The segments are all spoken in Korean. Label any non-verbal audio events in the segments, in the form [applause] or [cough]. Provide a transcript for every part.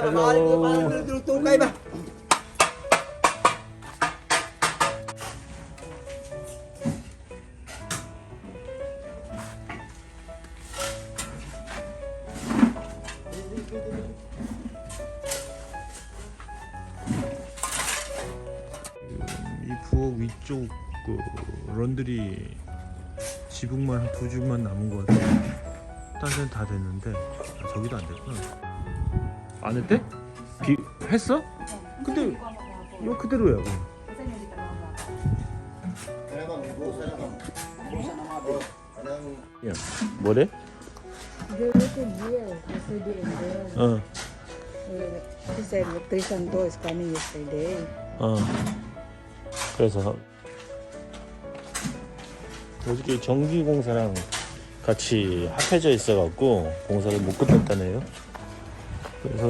Hello. 이 부엌 위쪽 그 런드리 지붕만 한 두 줄만 남은 것 같아. 딴 데는 다 됐는데 아, 저기도 안 됐구나. 안 했대? 비 했어? 근데 이거 그대로야. 그럼. 야, 뭐래? 어, He said electrician too is coming yesterday. 어. 그래서 어저께 전기 공사랑 같이 합해져 있어갖고 공사를 못 끝냈다네요. 그래서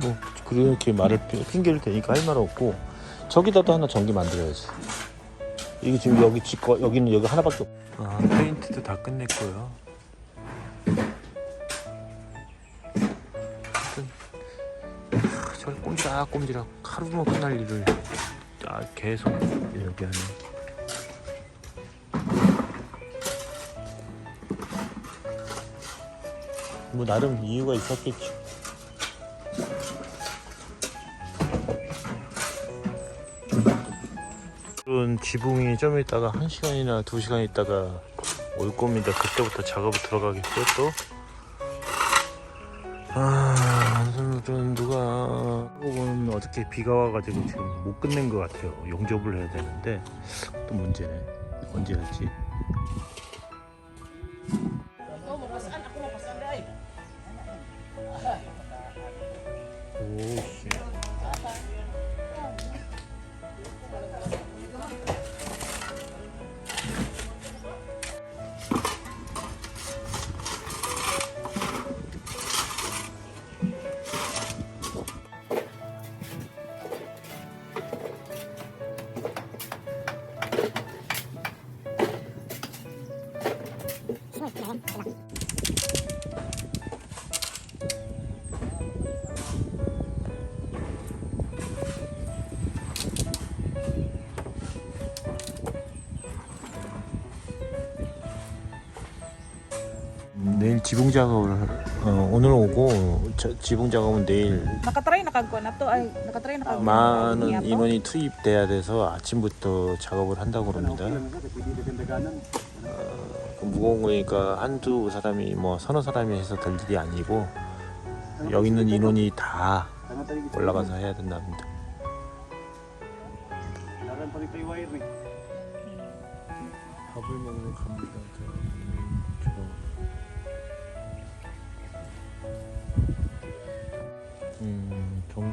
뭐 그렇게 말을 피- 핑계를 대니까 할 말 없고 저기다도 하나 전기 만들어야지. 이게 지금 여기 짓고 여기는 여기 하나밖에 없. 아 페인트도 다 끝냈고요. 하여튼 저 꼼지락꼼지락 하루만 끝날 일을 아, 계속 이렇게 하네. 뭐 나름 이유가 있었겠지. 그런 지붕이 좀 있다가 한 시간이나 두 시간 있다가 올 겁니다. 그때부터 작업을 들어가겠죠 또. 아, 오늘은 누가 혹은 어저께 비가 와가지고 지금 못 끝낸 것 같아요. 용접을 해야 되는데 또 문제네. 언제 할지. 지붕 작업을 어, 오늘 오고 저, 지붕 작업은 내일 Nakatry na kagko na to ay nakatry na kagko. 많은 인원이 투입돼야 돼서 아침부터 작업을 한다고 합니다. 어, 그 무거운 거니까 한두 사람이 뭐 서너 사람이 해서 될 일이 아니고 여기 있는 인원이 다 올라가서 해야 된답니다. 밥을 먹으러 갑니다. 내고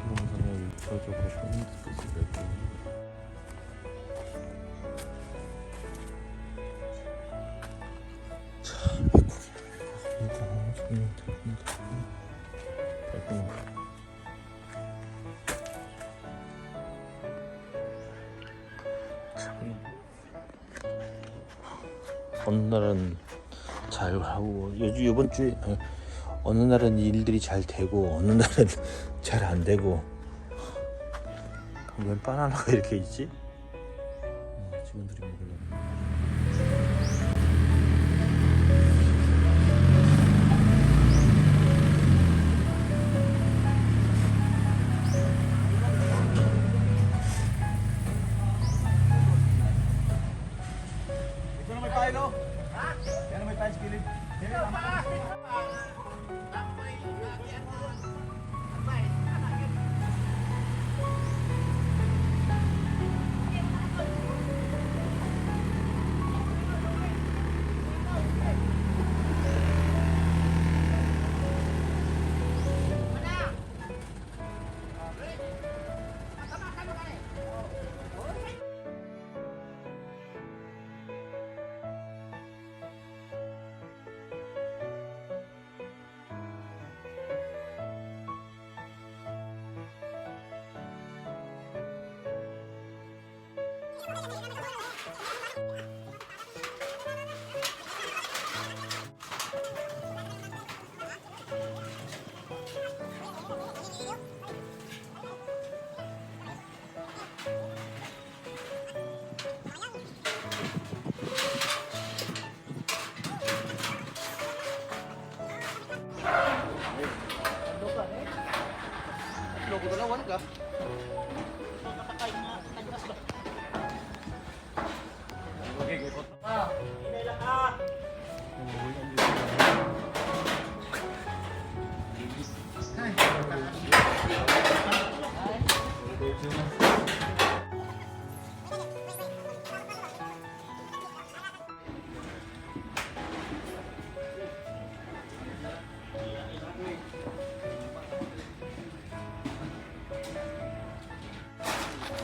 참, 이거 홈스크스 내고 참 어느 날은 잘 하고 요즘 이번 주에 아니, 어느 날은 일들이 잘 되고 어느 날은 [laughs] 잘 안 되고 웬 바나나가 이렇게 있지? 어, 직원들이 먹으려고 ko dalawan ka.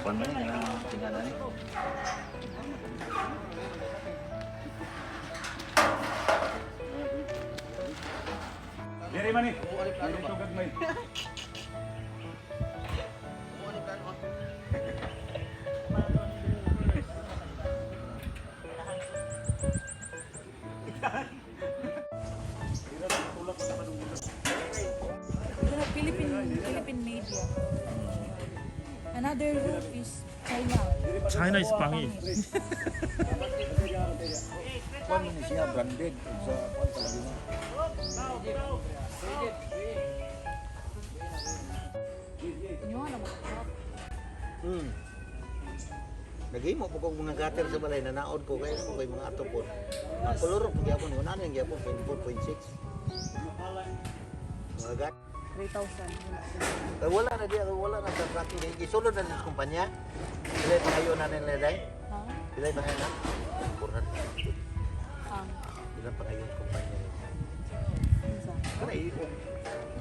Kung ano yun, ang tingala niya. Dere man eh. Oo, alip lang. China is 방이. Kuan ni siya branded sa kuan talaga. Na. Hmm. Nagimo po kong mga gutter sa balay na naod ko kaya ko kay mga ato po. Ang kolor po gyapon ko nana yung gyapon 24.6. Mga gat. 3,000. Wala na di, wala na sa tracking. Isulod na ng kumpanya. Pilay pa kayo na nila day? Ha? Pilay pa kayo na? Kurnan. Um. Pilay pa kayo ng kumpanya. Ano iyo?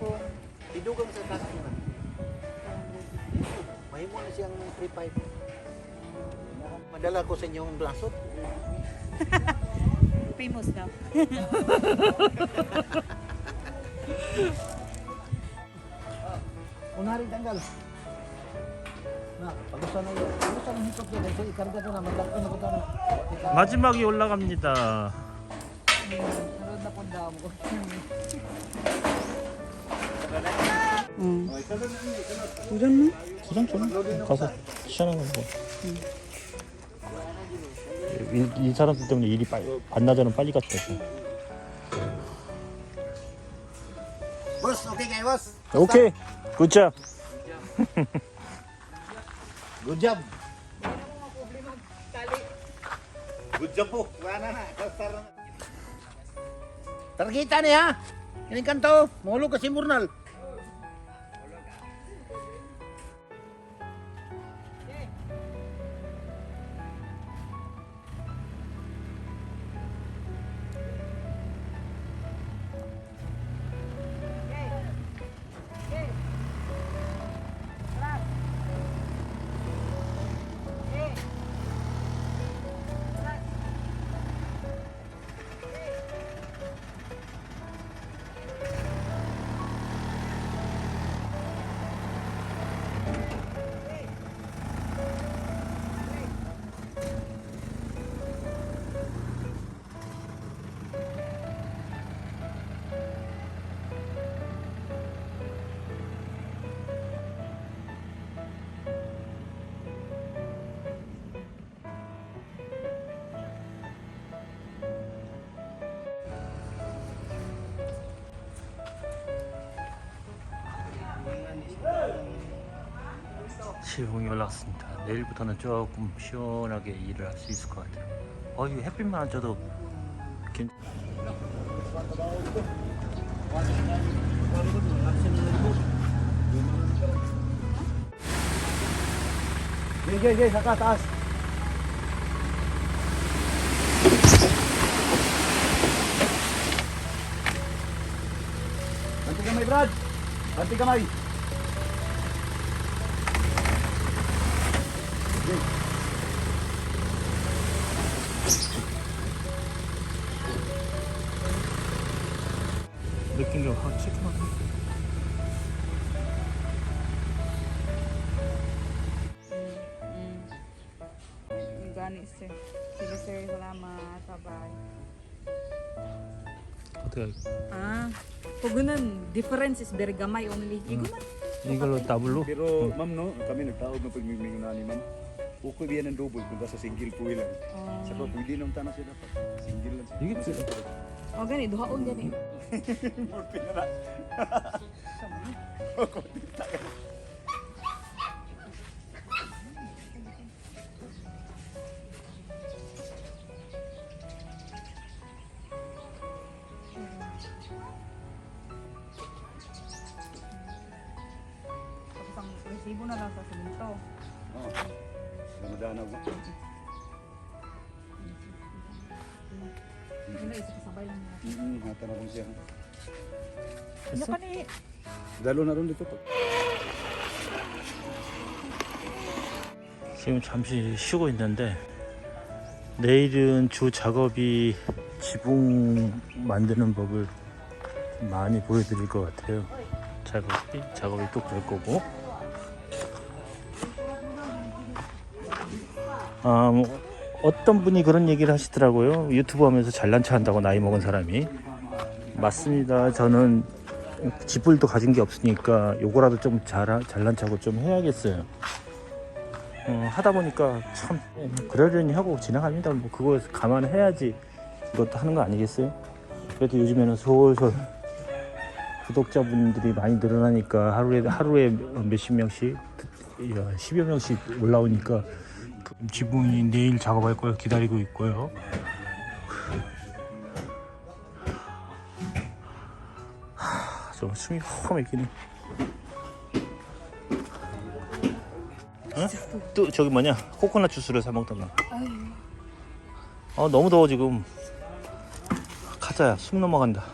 Kung. Idugam sa tracking na. Um, May mo na siyang 3,500. Madala ko sa inyong blasot. [laughs] Famous daw. [laughs] Unari tanggal. Na, pagusan na yun. Pagusan ang hikot yun. Kasi ikarga ko na. Magdakto na ko ito. 마지막이 올라갑니다. Na po daw. 응. 가서 시원한. 이, 이 사람들 때문에 일이 빨리 반나절은 빨리 갔다. Boss, okay kayo, boss? 오 Good job. Good job. Good job po. Wala na. Targita niya. Kinikanto. Oh. Mahulog ka si Murnal. 시흥이 올라왔습니다. 내일부터는 조금 시원하게 일을 할 수 있을 것 같아요. 어, 이 햇빛만 안 쪄도 괜... Gay, gay, gay. Saka taas. Banti kamay, Brad. 느낀 게 tubig. Looking at hot chicken on Gani sir. Sige sir, salamat. Bye-bye. Okay. Ah, pugunan, difference is very bergamay only. Iguman. Mm. Igalo tabulo. Pero ma'am no, kami nagtaog na pagmimingin na ni ma'am. Ukoy biyan ng double kung sa single po ilan. Oh. Sa ko, pwede nang tanong siya dapat. Single lang siya. Higit siya. O oh, gani, duhaon gani. [laughs] Murpi na [laughs] na. O, kontita ka. Resibo na lang sa Ramadaan ako. Wala, isa kasabay lang na. Mm, hata na rin siya. Ano pa ni? Dalo na rin dito. 지금 잠시 쉬고 있는데 내일은 주 작업이 지붕 만드는 법을 많이 보여드릴 것 같아요. 작업이 작업이 또될 거고. 아, 뭐 어떤 분이 그런 얘기를 하시더라고요. 유튜브 하면서 잘난 체 한다고 나이 먹은 사람이. 맞습니다. 저는 지불도 가진 게 없으니까 요거라도 좀 잘, 잘난 척을 좀 해야겠어요. 어, 하다 보니까 참 어, 그러려니 하고 지나갑니다. 뭐 그거 감안해야지 이것도 하는 거 아니겠어요? 그래도 요즘에는 솔솔 구독자분들이 많이 늘어나니까 하루에 하루에 몇십 명씩, 야, 십여 명씩 올라오니까 그 지붕이 내일 작업할 걸 기다리고 있고요. 하, 좀 숨이 허 막히네. 어? 또 저기 뭐냐 코코넛 주스를 사 먹던가. 어 너무 더워 지금. 가자야 숨 넘어간다.